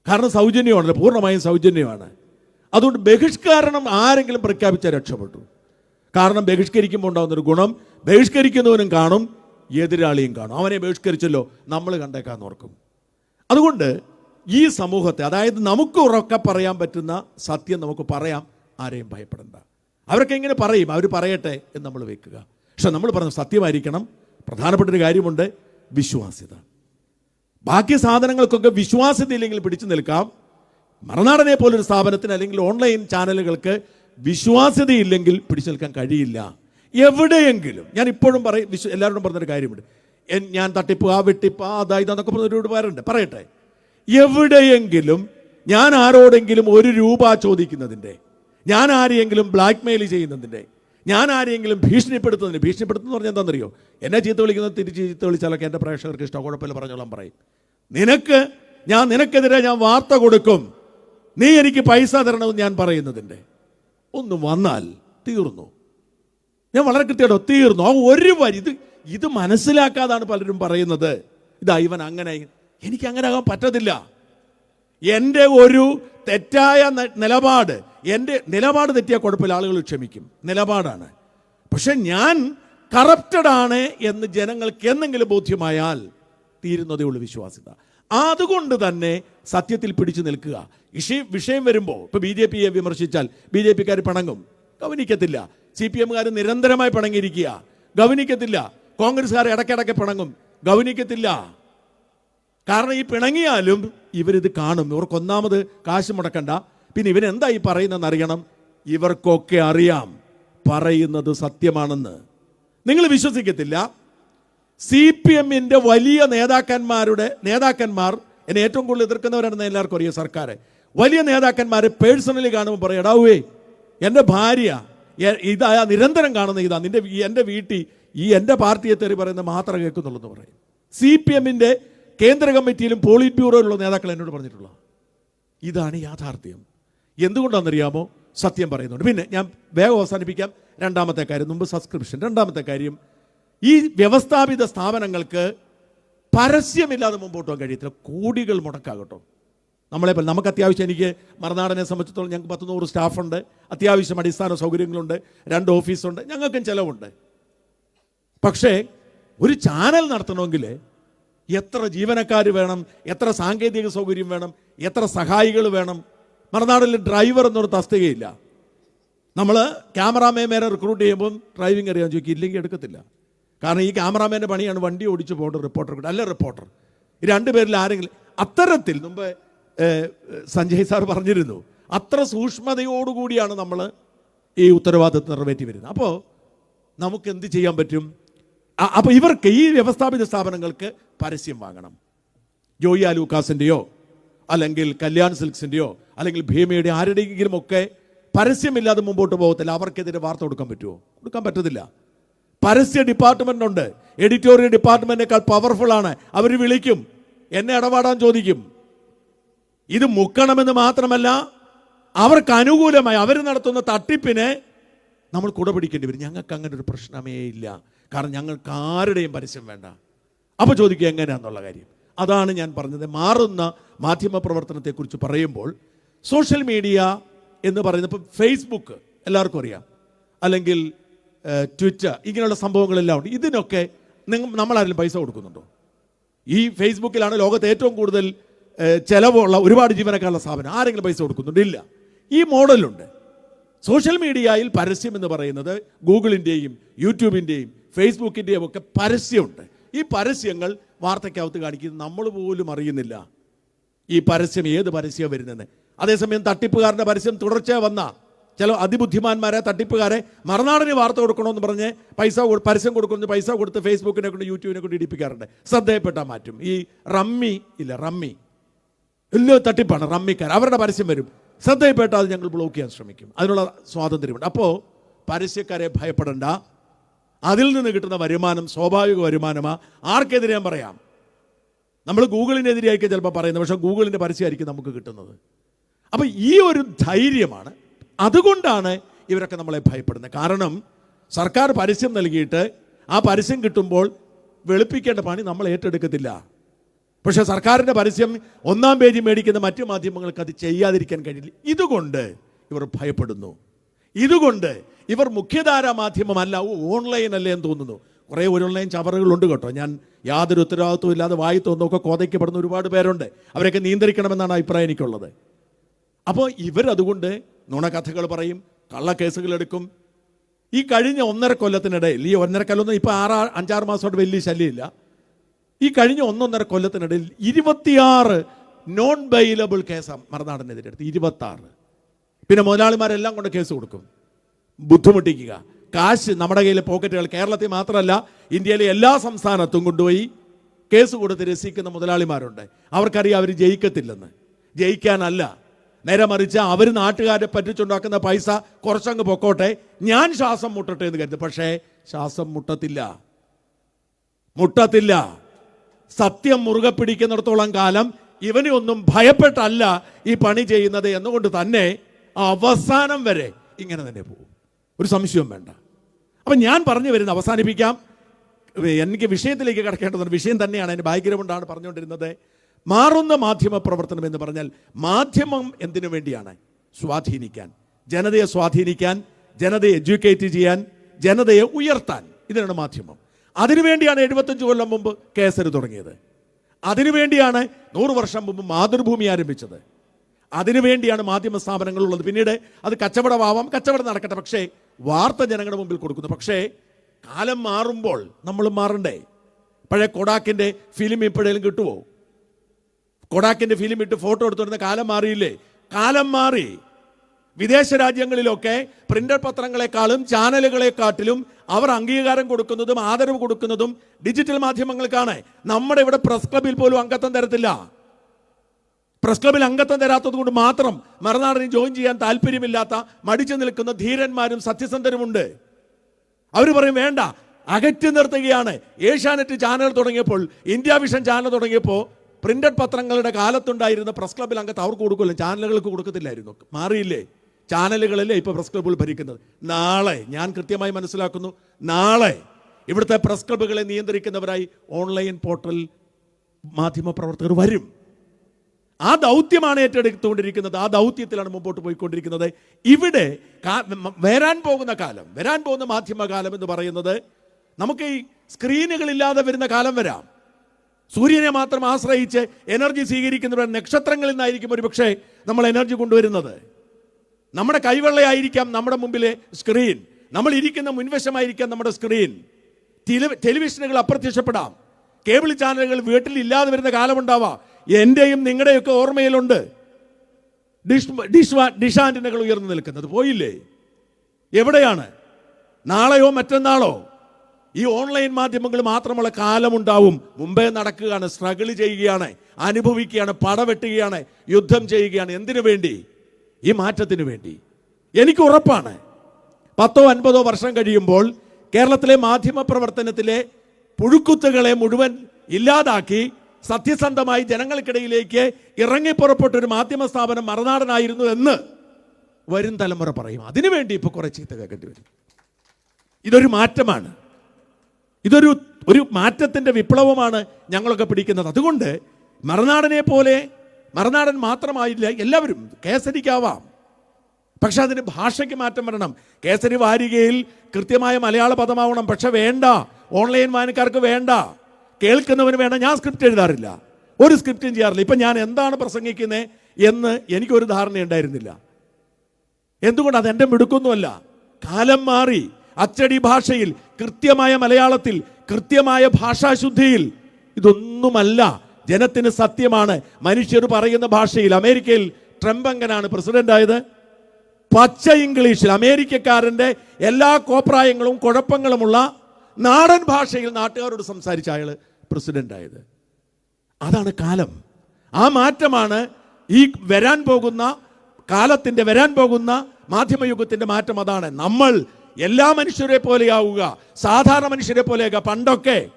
കാരണം സൗജന്യമാണല്ലോ പൂർണമായും സൗജന്യമാണ്. അതുകൊണ്ട് ബഹിഷ്കരണം ആരെങ്കിലും പ്രഖ്യാപിച്ചാൽ രക്ഷപ്പെട്ടു. കാരണം ബഹിഷ്കരിക്കുമ്പോൾ ഉണ്ടാകുന്നൊരു ഗുണം ബഹിഷ്കരിക്കുന്നവനും കാണും എതിരാളിയും കാണും. അവനെ ബഹിഷ്കരിച്ചല്ലോ നമ്മൾ കണ്ടേക്കാന്ന് ഓർക്കും. അതുകൊണ്ട് ഈ സമൂഹത്തെ അതായത് നമുക്ക് ഉറക്കെ പറയാൻ പറ്റുന്ന സത്യം നമുക്ക് പറയാം ആരെയും ഭയപ്പെടണ്ട. അവരൊക്കെ എങ്ങനെ പറയും അവർ പറയട്ടെ എന്ന് നമ്മൾ വെക്കുക. പക്ഷെ നമ്മൾ പറഞ്ഞ സത്യമായിരിക്കണം. പ്രധാനപ്പെട്ടൊരു കാര്യമുണ്ട് വിശ്വാസ്യത. ബാക്കി സാധനങ്ങൾക്കൊക്കെ വിശ്വാസ്യത ഇല്ലെങ്കിൽ പിടിച്ചു നിൽക്കാം. മറുനാടനെ പോലൊരു സ്ഥാപനത്തിന് അല്ലെങ്കിൽ ഓൺലൈൻ ചാനലുകൾക്ക് വിശ്വാസ്യതയില്ലെങ്കിൽ പിടിച്ചു നിൽക്കാൻ കഴിയില്ല. എവിടെയെങ്കിലും ഞാൻ ഇപ്പോഴും പറയും വിശ്വ എല്ലാവരോടും പറഞ്ഞൊരു കാര്യമുണ്ട്. ഞാൻ തട്ടിപ്പ് ആ വെട്ടിപ്പ് ആ അതാ ഇതാന്നൊക്കെ പറഞ്ഞൊരു പേരുണ്ട്. പറയട്ടെ. എവിടെയെങ്കിലും ഞാൻ ആരോടെങ്കിലും ഒരു രൂപ ചോദിക്കുന്നതിന്റെ ഞാൻ ആരെയെങ്കിലും ബ്ലാക്ക് മെയിൽ ചെയ്യുന്നതിന്റെ ഞാൻ ആരെയെങ്കിലും ഭീഷണിപ്പെടുത്തുന്നതിന് ഭീഷണിപ്പെടുത്തുന്നു പറഞ്ഞാൽ എന്താണെന്നറിയോ? എന്നെ ചീത്ത വിളിക്കുന്നത് തിരിച്ച് ചീത്ത വിളിച്ചാലൊക്കെ എന്റെ പ്രേക്ഷകർക്ക് ഇഷ്ടം. കുഴപ്പമില്ല പറഞ്ഞോളാം പറയും. നിനക്ക് ഞാൻ നിനക്കെതിരെ ഞാൻ വാർത്ത കൊടുക്കും. നീ എനിക്ക് പൈസ തരണമെന്ന് ഞാൻ പറയുന്നതിന്റെ. ഒന്ന് വന്നാൽ തീർന്നു. ഞാൻ വളരെ കൃത്യമായിട്ടോ തീർന്നു. ആ ഒരു വരി ഇത് ഇത് മനസ്സിലാക്കാതാണ് പലരും പറയുന്നത്. ഇതാ ഇവൻ അങ്ങനെ എനിക്ക് അങ്ങനെ ആകാൻ പറ്റത്തില്ല. എന്റെ ഒരു തെറ്റായ നിലപാട് എന്റെ നിലപാട് തെറ്റിയ കുഴപ്പമില്ല. ആളുകൾ ക്ഷമിക്കും. നിലപാടാണ്. പക്ഷെ ഞാൻ കറപ്റ്റഡ് ആണ് എന്ന് ജനങ്ങൾക്ക് എന്തെങ്കിലും ബോധ്യമായാൽ തീരുന്നതേ ഉള്ളൂ വിശ്വാസ്യത. അതുകൊണ്ട് തന്നെ സത്യത്തിൽ പിടിച്ചു നിൽക്കുക. വിഷയം വിഷയം വരുമ്പോൾ ഇപ്പൊ ബി ജെ പിയെ വിമർശിച്ചാൽ ബി ജെ പിക്കാർ പിണങ്ങും. ഗവനിക്കത്തില്ല. സി പി എമ്മുകാർ നിരന്തരമായി പിണങ്ങിയിരിക്കുക. ഗവനിക്കത്തില്ല. കോൺഗ്രസ്സുകാർ ഇടയ്ക്കിടയ്ക്ക് പിണങ്ങും. ഗവനിക്കത്തില്ല. കാരണം ഈ പിണങ്ങിയാലും ഇവരിത് കാണും. ഇവർക്ക് ഒന്നാമത് കാശ് മുടക്കണ്ട. പിന്നെ ഇവരെന്താ ഈ പറയുന്നതെന്ന് അറിയണം? ഇവർക്കൊക്കെ അറിയാം. പറയുന്നത് സത്യമാണെന്ന്. നിങ്ങൾ വിശ്വസിക്കത്തില്ല. സി പി എമ്മിന്റെ വലിയ നേതാക്കന്മാരുടെ നേതാക്കന്മാർ എന്നെ ഏറ്റവും കൂടുതൽ എതിർക്കുന്നവരാണെന്ന് എല്ലാവർക്കും അറിയാം സർക്കാർ വലിയ നേതാക്കന്മാരെ പേഴ്സണലി കാണുമ്പോൾ പറയും എടാവേ എന്റെ ഭാര്യ ഇതാ നിരന്തരം കാണുന്ന ഇതാ നിന്റെ എന്റെ വീട്ടിൽ ഈ എന്റെ പാർട്ടിയെ തെറി പറയുന്ന മാത്രം കേൾക്കുന്നുള്ളൂ എന്ന് പറയും. സി പി എമ്മിന്റെ കേന്ദ്ര കമ്മിറ്റിയിലും പോളിറ്റ് ബ്യൂറോയിലുള്ള നേതാക്കൾ എന്നോട് പറഞ്ഞിട്ടുള്ള ഇതാണ് യാഥാർത്ഥ്യം. എന്തുകൊണ്ടാണെന്നറിയാമോ? സത്യം പറയുന്നുണ്ട്. പിന്നെ ഞാൻ വേഗം അവസാനിപ്പിക്കാം. രണ്ടാമത്തെ കാര്യം മുമ്പ് സബ്സ്ക്രിപ്ഷൻ. രണ്ടാമത്തെ കാര്യം ഈ വ്യവസ്ഥാപിത സ്ഥാപനങ്ങൾക്ക് പരസ്യമില്ലാതെ മുമ്പോട്ട് പോകാൻ കഴിയത്തില്ല. കോടികൾ മുടക്കാകട്ടോ. നമ്മളെ പോലെ നമുക്ക് അത്യാവശ്യം എനിക്ക് മറുനാടനെ സംബന്ധിച്ചിടത്തോളം ഞങ്ങൾക്ക് പത്ത് നൂറ് സ്റ്റാഫുണ്ട്. അത്യാവശ്യം അടിസ്ഥാന സൗകര്യങ്ങളുണ്ട്. രണ്ട് ഓഫീസുണ്ട്. ഞങ്ങൾക്കും ചിലവുണ്ട്. പക്ഷേ ഒരു ചാനൽ നടത്തണമെങ്കിൽ എത്ര ജീവനക്കാർ വേണം എത്ര സാങ്കേതിക സൗകര്യം വേണം എത്ര സഹായികൾ വേണം. മറുനാടിൽ ഡ്രൈവർ എന്നൊരു തസ്തികയില്ല. നമ്മൾ ക്യാമറാമേമേരെ റിക്രൂട്ട് ചെയ്യുമ്പം ഡ്രൈവിംഗ് അറിയാൻ ചോദിക്കും ഇല്ലെങ്കിൽ എടുക്കത്തില്ല. കാരണം ഈ ക്യാമറാമാന്റെ പണിയാണ് വണ്ടി ഓടിച്ചു പോകേണ്ട റിപ്പോർട്ടർ കൂടെ. അല്ല റിപ്പോർട്ടർ രണ്ടുപേരിൽ ആരെങ്കിലും അത്തരത്തിൽ മുമ്പ് സഞ്ജയ് സാർ പറഞ്ഞിരുന്നു അത്ര സൂക്ഷ്മതയോടുകൂടിയാണ് നമ്മൾ ഈ ഉത്തരവാദിത്വം നിറവേറ്റി വരുന്നത്. അപ്പോൾ നമുക്ക് എന്ത് ചെയ്യാൻ പറ്റും? അപ്പോൾ ഇവർക്ക് ഈ വ്യവസ്ഥാപിത സ്ഥാപനങ്ങൾക്ക് പരസ്യം വാങ്ങണം. ജോയി ആലൂക്കാസിന്റെയോ അല്ലെങ്കിൽ കല്യാൺ സിൽക്സിന്റെയോ അല്ലെങ്കിൽ ഭീമയുടെ ആരുടെയെങ്കിലും ഒക്കെ പരസ്യമില്ലാതെ മുമ്പോട്ട് പോകത്തില്ല. അവർക്കെതിരെ വാർത്ത കൊടുക്കാൻ പറ്റുമോ? കൊടുക്കാൻ പറ്റത്തില്ല. പരസ്യ ഡിപ്പാർട്ട്മെന്റ് ഉണ്ട് എഡിറ്റോറിയൽ ഡിപ്പാർട്ട്മെന്റിനേക്കാൾ ആണ്. അവർ വിളിക്കും. എന്നെ ഇടപാടാൻ ചോദിക്കും. ഇത് മുക്കണമെന്ന് മാത്രമല്ല അവർക്ക് അനുകൂലമായി അവർ നടത്തുന്ന തട്ടിപ്പിനെ നമ്മൾ കുട പിടിക്കേണ്ടി വരും. ഞങ്ങൾക്ക് അങ്ങനെ ഒരു പ്രശ്നമേ ഇല്ല. കാരണം ഞങ്ങൾക്ക് ആരുടെയും പരസ്യം വേണ്ട. അപ്പോൾ ചോദിക്കുക എങ്ങനെയാണെന്നുള്ള കാര്യം. അതാണ് ഞാൻ പറഞ്ഞത്. മാറുന്ന മാധ്യമ പ്രവർത്തനത്തെക്കുറിച്ച് പറയുമ്പോൾ സോഷ്യൽ മീഡിയ എന്ന് പറയുന്നത് ഇപ്പം ഫേസ്ബുക്ക് എല്ലാവർക്കും അറിയാം. അല്ലെങ്കിൽ ട്വിറ്റർ ഇങ്ങനെയുള്ള സംഭവങ്ങളെല്ലാം ഉണ്ട്. ഇതിനൊക്കെ നിങ്ങൾ നമ്മളാരും പൈസ കൊടുക്കുന്നുണ്ടോ? ഈ ഫേസ്ബുക്കിലാണ് ലോകത്ത് ഏറ്റവും കൂടുതൽ ചിലവുള്ള ഒരുപാട് ജീവനക്കാരുള്ള സ്ഥാപനം. ആരെങ്കിലും പൈസ കൊടുക്കുന്നുണ്ട്? ഇല്ല. ഈ മോഡലുണ്ട്. സോഷ്യൽ മീഡിയയിൽ പരസ്യം എന്ന് പറയുന്നത് ഗൂഗിളിന്റെയും യൂട്യൂബിന്റെയും ഫേസ്ബുക്കിന്റെയും ഒക്കെ പരസ്യമുണ്ട്. ഈ പരസ്യങ്ങൾ വാർത്തയ്ക്കകത്ത് കാണിക്കുന്നത് നമ്മൾ പോലും അറിയുന്നില്ല. ഈ പരസ്യം ഏത് പരസ്യം വരുന്നത് അതേസമയം തട്ടിപ്പുകാരന്റെ പരസ്യം തുടർച്ചയായി വന്ന. ചില അതിബുദ്ധിമാന്മാരെ തട്ടിപ്പുകാരെ മറുനാടിന് വാർത്ത കൊടുക്കണമെന്ന് പറഞ്ഞ് പൈസ പരസ്യം കൊടുക്കുന്ന പൈസ കൊടുത്ത് ഫേസ്ബുക്കിനെ കൊണ്ട് യൂട്യൂബിനെ കൊണ്ട് ഇടിപ്പിക്കാറുണ്ട്. ശ്രദ്ധയപ്പെട്ടാൽ മാറ്റും. ഈ റമ്മി ഇല്ല റമ്മി. ഇല്ല തട്ടിപ്പാണ് റമ്മിക്കാർ. അവരുടെ പരസ്യം വരും. ശ്രദ്ധയിൽപ്പെട്ടാൽ അത് ഞങ്ങൾ ബ്ലോക്ക് ചെയ്യാൻ ശ്രമിക്കും. അതിനുള്ള സ്വാതന്ത്ര്യമുണ്ട്. അപ്പോൾ പരസ്യക്കാരെ ഭയപ്പെടണ്ട. അതിൽ നിന്ന് കിട്ടുന്ന വരുമാനം സ്വാഭാവിക വരുമാനമാണ് ആർക്കെതിരെ പറയാം? നമ്മൾ ഗൂഗിളിനെതിരെയായിരിക്കും ചിലപ്പോൾ പറയുന്നത്. പക്ഷേ ഗൂഗിളിന്റെ പരസ്യമായിരിക്കും നമുക്ക് കിട്ടുന്നത്. അപ്പോൾ ഈ ഒരു ധൈര്യമാണ് അതുകൊണ്ടാണ് ഇവരൊക്കെ നമ്മളെ ഭയപ്പെടുന്നത്. കാരണം സർക്കാർ പരസ്യം നൽകിയിട്ട് ആ പരസ്യം കിട്ടുമ്പോൾ വെളുപ്പിക്കേണ്ട പണി നമ്മൾ ഏറ്റെടുക്കത്തില്ല. പക്ഷെ സർക്കാരിന്റെ പരസ്യം ഒന്നാം പേജ് മേടിക്കുന്ന മറ്റു മാധ്യമങ്ങൾക്ക് അത് ചെയ്യാതിരിക്കാൻ കഴിയില്ല. ഇതുകൊണ്ട് ഇവർ ഭയപ്പെടുന്നു. ഇതുകൊണ്ട് ഇവർ മുഖ്യധാര മാധ്യമമല്ല ഓൺലൈൻ അല്ലേ എന്ന് തോന്നുന്നു. കുറേ ഓൺലൈൻ ചവറുകളുണ്ട് കേട്ടോ. ഞാൻ യാതൊരു ഉത്തരവാദിത്വം ഇല്ലാതെ വായി തോന്നൊക്കെ കോതയ്ക്കപ്പെടുന്ന ഒരുപാട് പേരുണ്ട്. അവരെയൊക്കെ നിയന്ത്രിക്കണമെന്നാണ് അഭിപ്രായം എനിക്കുള്ളത്. അപ്പോൾ ഇവരതുകൊണ്ട് നുണകഥകൾ പറയും കള്ളക്കേസുകൾ എടുക്കും ഈ കഴിഞ്ഞ ഒന്നര കൊല്ലത്തിനിടയിൽ ഈ ഒന്നര കൊല്ലം ഇപ്പോൾ ആറ് അഞ്ചാറ് മാസമായിട്ട് വലിയ ശല്യമില്ല. ഈ കഴിഞ്ഞ ഒന്നൊന്നര കൊല്ലത്തിനിടയിൽ ഇരുപത്തിയാറ് നോൺ ബൈലബിൾ കേസാണ് മറുനാടനെതിരെ എടുത്ത് ഇരുപത്താറ്. പിന്നെ മുതലാളിമാരെല്ലാം കൊണ്ട് കേസ് കൊടുക്കും. ബുദ്ധിമുട്ടിക്കുക. കാശ് നമ്മുടെ കയ്യിലെ പോക്കറ്റുകൾ കേരളത്തിൽ മാത്രമല്ല ഇന്ത്യയിലെ എല്ലാ സംസ്ഥാനത്തും കൊണ്ടുപോയി കേസ് കൊടുത്ത് രസിക്കുന്ന മുതലാളിമാരുണ്ട്. അവർക്കറിയാം അവർ ജയിക്കത്തില്ലെന്ന്. ജയിക്കാനല്ല. നേരെ മറിച്ച് അവർ നാട്ടുകാരെ പറ്റിച്ചുണ്ടാക്കുന്ന പൈസ കുറച്ചങ്ങ് പൊക്കോട്ടെ. ഞാൻ ശ്വാസം മുട്ടട്ടെ എന്ന് കരുതി. പക്ഷേ ശ്വാസം മുട്ടത്തില്ല. മുട്ടത്തില്ല. സത്യം മുറുകെ പിടിക്കുന്നിടത്തോളം കാലം ഇവനെ ഒന്നും ഭയപ്പെട്ടല്ല ഈ പണി ചെയ്യുന്നത് എന്നുകൊണ്ട് തന്നെ അവസാനം വരെ ഇങ്ങനെ തന്നെ പോകും. ഒരു സംശയവും വേണ്ട. അപ്പം ഞാൻ പറഞ്ഞു വരുന്ന അവസാനിപ്പിക്കാം. എനിക്ക് വിഷയത്തിലേക്ക് കിടക്കേണ്ടതുണ്ട്. വിഷയം തന്നെയാണ്. എന്റെ ബാക്ക്ഗ്രൗണ്ടാണ് പറഞ്ഞുകൊണ്ടിരുന്നത്. മാറുന്ന മാധ്യമ പ്രവർത്തനം എന്ന് പറഞ്ഞാൽ മാധ്യമം എന്തിനു വേണ്ടിയാണ്? സ്വാധീനിക്കാൻ. ജനതയെ സ്വാധീനിക്കാൻ ജനതയെ എഡ്യൂക്കേറ്റ് ചെയ്യാൻ ജനതയെ ഉയർത്താൻ. ഇതിനാണ് മാധ്യമം. അതിനുവേണ്ടിയാണ് എഴുപത്തഞ്ച് കൊല്ലം മുമ്പ് കേസരി തുടങ്ങിയത്. അതിനുവേണ്ടിയാണ് നൂറ് വർഷം മുമ്പ് മാതൃഭൂമി ആരംഭിച്ചത്. അതിനുവേണ്ടിയാണ് മാധ്യമ സ്ഥാപനങ്ങൾ ഉള്ളത്. പിന്നീട് അത് കച്ചവടമാവാം കച്ചവടം നടക്കട്ടെ. പക്ഷേ വാർത്ത ജനങ്ങളുടെ മുമ്പിൽ കൊടുക്കുന്നു. പക്ഷേ കാലം മാറുമ്പോൾ നമ്മൾ മാറണ്ടേ? പഴയ കൊടാക്കിന്റെ ഫിലിം ഇപ്പോഴേലും കിട്ടുമോ കൊടാക്കിന്റെ ഫിലിം ഇട്ട് ഫോട്ടോ എടുത്തുവരുന്ന കാലം മാറിയില്ലേ? കാലം മാറി. വിദേശ രാജ്യങ്ങളിലൊക്കെ പ്രിന്റർ പത്രങ്ങളെക്കാളും ചാനലുകളെക്കാട്ടിലും അവർ അംഗീകാരം കൊടുക്കുന്നതും ആദരവ് കൊടുക്കുന്നതും ഡിജിറ്റൽ മാധ്യമങ്ങൾക്കാണ്. നമ്മുടെ ഇവിടെ പ്രസ് ക്ലബിൽ പോലും അംഗത്വം തരത്തില്ല. പ്രസ് ക്ലബിൽ അംഗത്വം തരാത്തത് കൊണ്ട് മാത്രം മറുനാടിന് ജോയിൻ ചെയ്യാൻ താല്പര്യമില്ലാത്ത മടിച്ചു നിൽക്കുന്ന ധീരന്മാരും സത്യസന്ധരുമുണ്ട് അവർ പറയും വേണ്ട അകറ്റി നിർത്തുകയാണ്. ഏഷ്യാനെറ്റ് ചാനൽ തുടങ്ങിയപ്പോൾ ഇന്ത്യ വിഷൻ ചാനൽ തുടങ്ങിയപ്പോൾ പ്രിന്റഡ് പത്രങ്ങളുടെ കാലത്തുണ്ടായിരുന്ന പ്രസ് ക്ലബ്ബിൽ അംഗത്ത് അവർക്ക് കൊടുക്കില്ല ചാനലുകൾക്ക് കൊടുക്കത്തില്ലായിരുന്നു. മാറിയില്ലേ? ചാനലുകളല്ലേ ഇപ്പോൾ പ്രസ് ക്ലബ്ബുകൾ ഭരിക്കുന്നത്? നാളെ ഞാൻ കൃത്യമായി മനസ്സിലാക്കുന്നു നാളെ ഇവിടുത്തെ പ്രസ് ക്ലബ്ബുകളെ നിയന്ത്രിക്കുന്നവരായി ഓൺലൈൻ പോർട്ടൽ മാധ്യമ പ്രവർത്തകർ വരും. ആ ദൗത്യമാണ് ഏറ്റെടുത്തുകൊണ്ടിരിക്കുന്നത്. ആ ദൗത്യത്തിലാണ് മുമ്പോട്ട് പോയിക്കൊണ്ടിരിക്കുന്നത്. ഇവിടെ വരാൻ പോകുന്ന കാലം വരാൻ പോകുന്ന മാധ്യമകാലം എന്ന് പറയുന്നത് നമുക്ക് ഈ സ്ക്രീനുകളില്ലാതെ വരുന്ന കാലം വരാം. സൂര്യനെ മാത്രം ആശ്രയിച്ച് എനർജി സ്വീകരിക്കുന്നവർ നക്ഷത്രങ്ങളിൽ നിന്നായിരിക്കും ഒരു പക്ഷേ നമ്മൾ എനർജി കൊണ്ടുവരുന്നത്. നമ്മുടെ കൈവെള്ളയായിരിക്കാം നമ്മുടെ മുമ്പിലെ സ്ക്രീൻ നമ്മൾ ഇരിക്കുന്ന മുൻവശമായിരിക്കാം നമ്മുടെ സ്ക്രീൻ ടെലി- ടെലിവിഷനുകൾ അപ്രത്യക്ഷപ്പെടാം. കേബിൾ ചാനലുകൾ വീട്ടിൽ ഇല്ലാതെ വരുന്ന കാലമുണ്ടാവാം. എന്റെയും നിങ്ങളുടെയൊക്കെ ഓർമ്മയിലുണ്ട്. ഡിഷ് ഡിഷ് ഡിഷ് ആന്റിനകൾ ഉയർന്നു നിൽക്കുന്നത്. പോയില്ലേ? എവിടെയാണ്? നാളെയോ മറ്റന്നാളോ? ഈ ഓൺലൈൻ മാധ്യമങ്ങൾ മാത്രമുള്ള കാലമുണ്ടാവും. മുമ്പേ നടക്കുകയാണ് സ്ട്രഗിൾ ചെയ്യുകയാണ് അനുഭവിക്കുകയാണ് പടവെട്ടുകയാണ് യുദ്ധം ചെയ്യുകയാണ്. എന്തിനു വേണ്ടി? ഈ മാറ്റത്തിന് വേണ്ടി. എനിക്ക് ഉറപ്പാണ്. പത്തോ അൻപതോ വർഷം കഴിയുമ്പോൾ കേരളത്തിലെ മാധ്യമ പ്രവർത്തനത്തിലെ പുഴുക്കുത്തുകളെ മുഴുവൻ ഇല്ലാതാക്കി സത്യസന്ധമായി ജനങ്ങൾക്കിടയിലേക്ക് ഇറങ്ങി പുറപ്പെട്ട ഒരു മാധ്യമ സ്ഥാപനം മറുനാടനായിരുന്നു എന്ന് വരും തലമുറ പറയും. അതിനുവേണ്ടി ഇപ്പോൾ കുറേ ചീത്ത കേൾക്കേണ്ടി വരും. ഇതൊരു മാറ്റമാണ്. ഇതൊരു ഒരു മാറ്റത്തിന്റെ വിപ്ലവമാണ് ഞങ്ങളൊക്കെ പിടിക്കുന്നത്. അതുകൊണ്ട് മറുനാടനെ പോലെ മറുനാടൻ മാത്രമായില്ല എല്ലാവരും കേസരിക്കാവാം. പക്ഷെ അതിന് ഭാഷയ്ക്ക് മാറ്റം വരണം. കേസരി വാരികയിൽ കൃത്യമായ മലയാള പദമാവണം. പക്ഷെ വേണ്ട. ഓൺലൈൻ വായനക്കാർക്ക് വേണ്ട. കേൾക്കുന്നവന് വേണ്ട. ഞാൻ സ്ക്രിപ്റ്റ് എഴുതാറില്ല. ഒരു സ്ക്രിപ്റ്റും ചെയ്യാറില്ല. ഇപ്പം ഞാൻ എന്താണ് പ്രസംഗിക്കുന്നത് എന്ന് എനിക്കൊരു ധാരണ ഉണ്ടായിരുന്നില്ല എന്തുകൊണ്ട് അത് എന്റെ മിടുക്കൊന്നുമല്ല? കാലം മാറി. അച്ചടി ഭാഷയിൽ കൃത്യമായ മലയാളത്തിൽ കൃത്യമായ ഭാഷാശുദ്ധിയിൽ. ഇതൊന്നുമല്ല. ജനത്തിന് സത്യമാണ്. മനുഷ്യർ പറയുന്ന ഭാഷയിൽ അമേരിക്കയിൽ ട്രംപ് എങ്ങനാണ് പ്രസിഡന്റ് ആയത് പച്ച ഇംഗ്ലീഷിൽ അമേരിക്കക്കാരന്റെ എല്ലാ കോപ്രായങ്ങളും കുഴപ്പങ്ങളുമുള്ള നാടൻ ഭാഷയിൽ നാട്ടുകാരോട് സംസാരിച്ച അയാൾ പ്രസിഡന്റ് ആയത് അതാണ് കാലം. ആ മാറ്റമാണ് ഈ വരാൻ പോകുന്ന കാലത്തിന്റെ വരാൻ പോകുന്ന മാധ്യമയുഗത്തിന്റെ മാറ്റം. അതാണ് നമ്മൾ എല്ലാ മനുഷ്യരെ പോലെയാവുക. സാധാരണ മനുഷ്യരെ പോലെയാകുക. പണ്ടൊക്കെ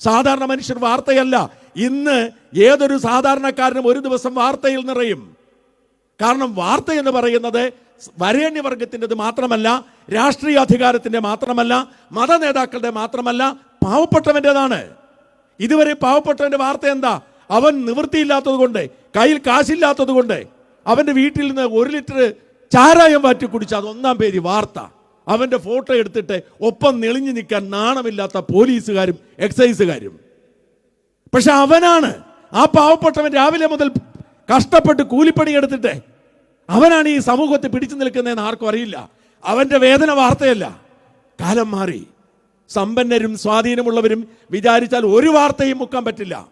സാധാരണ മനുഷ്യർ വാർത്തയല്ല. ഇന്ന് ഏതൊരു സാധാരണക്കാരനും ഒരു ദിവസം വാർത്തയിൽ നിറയും. കാരണം വാർത്ത എന്ന് പറയുന്നത് വരേണ്യവർഗത്തിന്റെത് മാത്രമല്ല രാഷ്ട്രീയ അധികാരത്തിന്റെ മാത്രമല്ല മത നേതാക്കളുടെ മാത്രമല്ല പാവപ്പെട്ടവന്റെതാണ്. ഇതുവരെ പാവപ്പെട്ടവന്റെ വാർത്ത എന്താ? അവൻ നിവൃത്തിയില്ലാത്തത് കൊണ്ട് കയ്യിൽ കാശില്ലാത്തത് കൊണ്ട് അവന്റെ വീട്ടിൽ നിന്ന് ഒരു ലിറ്റർ ചാരായം വാറ്റി കുടിച്ച അത് ഒന്നാം പേര് വാർത്ത. അവന്റെ ഫോട്ടോ എടുത്തിട്ട് ഒപ്പം നെളിഞ്ഞു നിൽക്കാൻ നാണമില്ലാത്ത പോലീസുകാരും എക്സൈസുകാരും. പക്ഷെ അവനാണ് ആ പാവപ്പെട്ടവൻ രാവിലെ മുതൽ കഷ്ടപ്പെട്ട് കൂലിപ്പണി എടുത്തിട്ട് അവനാണ് ഈ സമൂഹത്തെ പിടിച്ചു നിൽക്കുന്നതെന്ന് ആർക്കും അറിയില്ല. അവന്റെ വേദന വാർത്തയല്ല. കാലം മാറി. സമ്പന്നരും സ്വാധീനമുള്ളവരും വിചാരിച്ചാൽ ഒരു വാർത്തയും മുക്കാൻ പറ്റില്ല.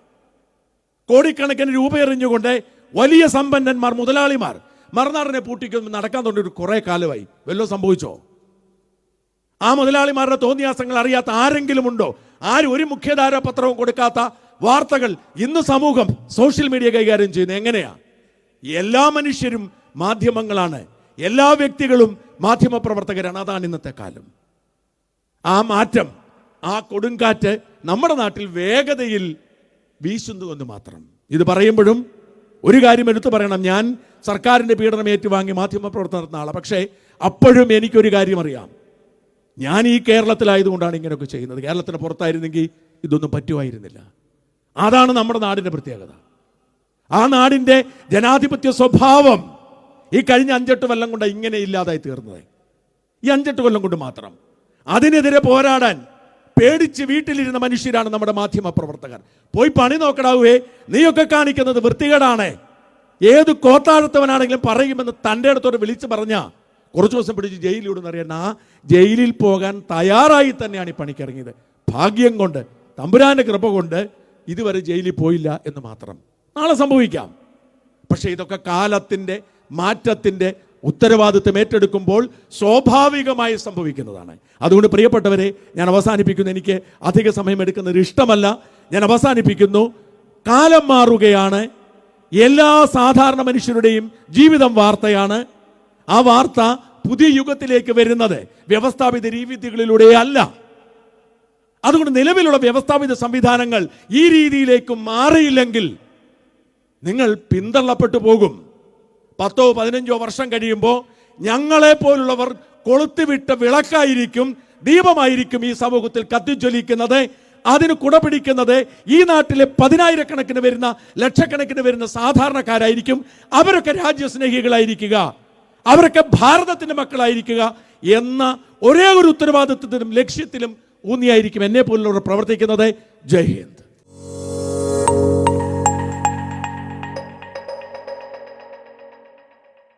കോടിക്കണക്കിന് രൂപ എറിഞ്ഞുകൊണ്ട് വലിയ സമ്പന്നന്മാർ മുതലാളിമാർ മറുനാടിനെ പൂട്ടിക്കൊന്നും നടക്കാൻ തുടങ്ങിയിട്ട് കുറേ കാലമായി. വല്ലോ സംഭവിച്ചോ? ആ മുതലാളിമാരുടെ തോന്നിയാസങ്ങൾ അറിയാത്ത ആരെങ്കിലും ഉണ്ടോ? ആരും ഒരു മുഖ്യധാര പത്രവും കൊടുക്കാത്ത വാർത്തകൾ ഇന്ന് സമൂഹം സോഷ്യൽ മീഡിയ കൈകാര്യം ചെയ്യുന്നത് എങ്ങനെയാ? എല്ലാ മനുഷ്യരും മാധ്യമങ്ങളാണ്. എല്ലാ വ്യക്തികളും മാധ്യമ പ്രവർത്തകരാണ് അതാണ് ഇന്നത്തെ കാലം. ആ മാറ്റം ആ കൊടുങ്കാറ്റ് നമ്മുടെ നാട്ടിൽ വേഗതയിൽ വീശുന്നു എന്ന് മാത്രം. ഇത് പറയുമ്പോഴും ഒരു കാര്യം എടുത്തു പറയണം. ഞാൻ സർക്കാരിന്റെ പീഡനം ഏറ്റുവാങ്ങി മാധ്യമ പ്രവർത്തനം നടത്തുന്ന ആളാണ് പക്ഷേ അപ്പോഴും എനിക്കൊരു കാര്യം അറിയാം. ഞാൻ ഈ കേരളത്തിലായതുകൊണ്ടാണ് ഇങ്ങനെയൊക്കെ ചെയ്യുന്നത്. കേരളത്തിന് പുറത്തായിരുന്നെങ്കിൽ ഇതൊന്നും പറ്റുമായിരുന്നില്ല. അതാണ് നമ്മുടെ നാടിന്റെ പ്രത്യേകത. ആ നാടിന്റെ ജനാധിപത്യ സ്വഭാവം ഈ കഴിഞ്ഞ അഞ്ചെട്ട് കൊല്ലം കൊണ്ട് ഇങ്ങനെ ഇല്ലാതായി തീർന്നത്. ഈ അഞ്ചെട്ട് കൊല്ലം കൊണ്ട് മാത്രം. അതിനെതിരെ പോരാടാൻ പേടിച്ച് വീട്ടിലിരുന്ന മനുഷ്യരാണ് നമ്മുടെ മാധ്യമ പ്രവർത്തകർ. പോയി പണി നോക്കടാവേ നീയൊക്കെ കാണിക്കുന്നത് വൃത്തികേടാണ്. ഏത് കോത്താഴത്തവനാണെങ്കിലും പറയുമെന്ന് തന്റെ അടുത്തോട് വിളിച്ചു പറഞ്ഞ കുറച്ച് ദിവസം പിടിച്ച് ജയിലിലൂടെ അറിയാൻ ആ ജയിലിൽ പോകാൻ തയ്യാറായി തന്നെയാണ് ഈ പണിക്കിറങ്ങിയത്. ഭാഗ്യം കൊണ്ട് തമ്പുരാന്റെ കൃപ കൊണ്ട് ഇതുവരെ ജയിലിൽ പോയില്ല എന്ന് മാത്രം. നാളെ സംഭവിക്കാം. പക്ഷേ ഇതൊക്കെ കാലത്തിന്റെ മാറ്റത്തിന്റെ ഉത്തരവാദിത്വം ഏറ്റെടുക്കുമ്പോൾ സ്വാഭാവികമായി സംഭവിക്കുന്നതാണ്. അതുകൊണ്ട് പ്രിയപ്പെട്ടവരെ ഞാൻ അവസാനിപ്പിക്കുന്നു. എനിക്ക് അധിക സമയം എടുക്കുന്നത് ഇഷ്ടമല്ല. ഞാൻ അവസാനിപ്പിക്കുന്നു. കാലം മാറുകയാണ്. എല്ലാ സാധാരണ മനുഷ്യരുടെയും ജീവിതം വാർത്തയാണ്. ആ വാർത്ത പുതിയ യുഗത്തിലേക്ക് വരുന്നത് വ്യവസ്ഥാപിത രീതികളിലൂടെ അല്ല. അതുകൊണ്ട് നിലവിലുള്ള വ്യവസ്ഥാപിത സംവിധാനങ്ങൾ ഈ രീതിയിലേക്ക് മാറിയില്ലെങ്കിൽ നിങ്ങൾ പിന്തള്ളപ്പെട്ടു പോകും. പത്തോ പതിനഞ്ചോ വർഷം കഴിയുമ്പോൾ ഞങ്ങളെ പോലുള്ളവർ കൊളുത്തിവിട്ട വിളക്കായിരിക്കും ദീപമായിരിക്കും ഈ സമൂഹത്തിൽ കത്തിജ്വലിക്കുന്നത്. അതിന് കുടപിടിക്കുന്നത് ഈ നാട്ടിലെ പതിനായിരക്കണക്കിന് വരുന്ന ലക്ഷക്കണക്കിന് വരുന്ന സാധാരണക്കാരായിരിക്കും. അവരൊക്കെ രാജ്യസ്നേഹികളായിരിക്കുക. അവരൊക്കെ ഭാരതത്തിന്റെ മക്കളായിരിക്കുക എന്ന ഒരേ ഒരു ഉത്തരവാദിത്വത്തിനും ലക്ഷ്യത്തിലും ഊന്നിയായിരിക്കും എന്നെ പോലുള്ളവർ പ്രവർത്തിക്കുന്നത്. ജയ് ഹിന്ദ്.